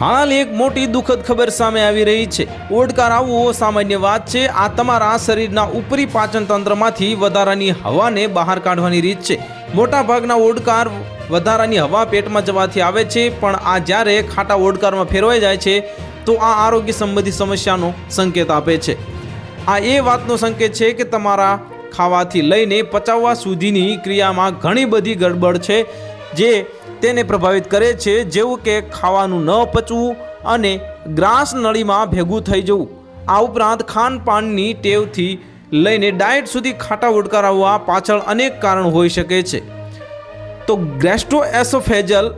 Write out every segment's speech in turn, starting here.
હાલ એક મોટી દુઃખદ ખબર સામે આવી રહી છે. ઓડકાર આવવો સામાન્ય વાત છે. આ તમારા શરીરના ઉપરી પાચન તંત્રમાંથી વધારાની હવાને બહાર કાઢવાની રીત છે. મોટા ભાગના ઓડકાર વધારાની હવા પેટમાં જવાથી આવે છે, પણ આ જ્યારે ખાટા ઓડકારમાં ફેરવાઈ જાય છે, તો આ આરોગ્ય સંબંધી સમસ્યાનો સંકેત આપે છે. આ એ વાતનો સંકેત છે કે તમારા ખાવાથી લઈને પચાવવા સુધીની ક્રિયામાં ઘણી બધી ગડબડ છે. જે તેને પ્રભાવિત કરે છે, જેવું કે ખાવાનું ન પચવું અને ગ્રાસ નળીમાં ભેગું થઈ જવું. આ ઉપરાંત ખાનપાનની ટેવથી લઈને ડાયટ સુધી ખાટા ઉડકારાવવા પાછળ અનેક કારણ હોઈ શકે છે. તો ગ્રેસ્ટ્રોએસોફેજલ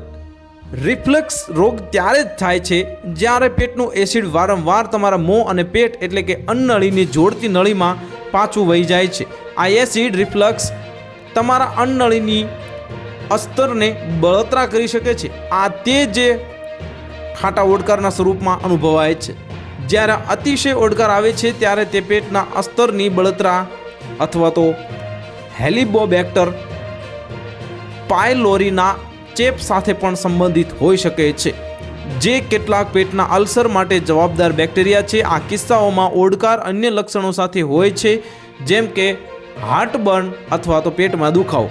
રિફ્લેક્સ રોગ ત્યારે જ થાય છે, જ્યારે પેટનું એસિડ વારંવાર તમારા મોં અને પેટ એટલે કે અન્નળીની જોડતી નળીમાં પાછું વહી જાય છે. આ એસિડ રિફ્લક્સ તમારા અન્નનળીની અસ્તરને બળતરા કરી શકે છે. આ તે જે ખાટા ઓડકારના સ્વરૂપમાં અનુભવાય છે. જ્યારે અતિશય ઓડકાર આવે છે, ત્યારે તે પેટના અસ્તરની બળતરા અથવા તો હેલિબોબેક્ટર પાયલોરીના ચેપ સાથે પણ સંબંધિત હોઈ શકે છે. જે કેટલાક પેટના અલ્સર માટે જવાબદાર બેક્ટેરિયા છે. આ કિસ્સાઓમાં ઓડકાર અન્ય લક્ષણો સાથે હોય છે, જેમ કે હાર્ટબર્ન અથવા તો પેટમાં દુખાવો.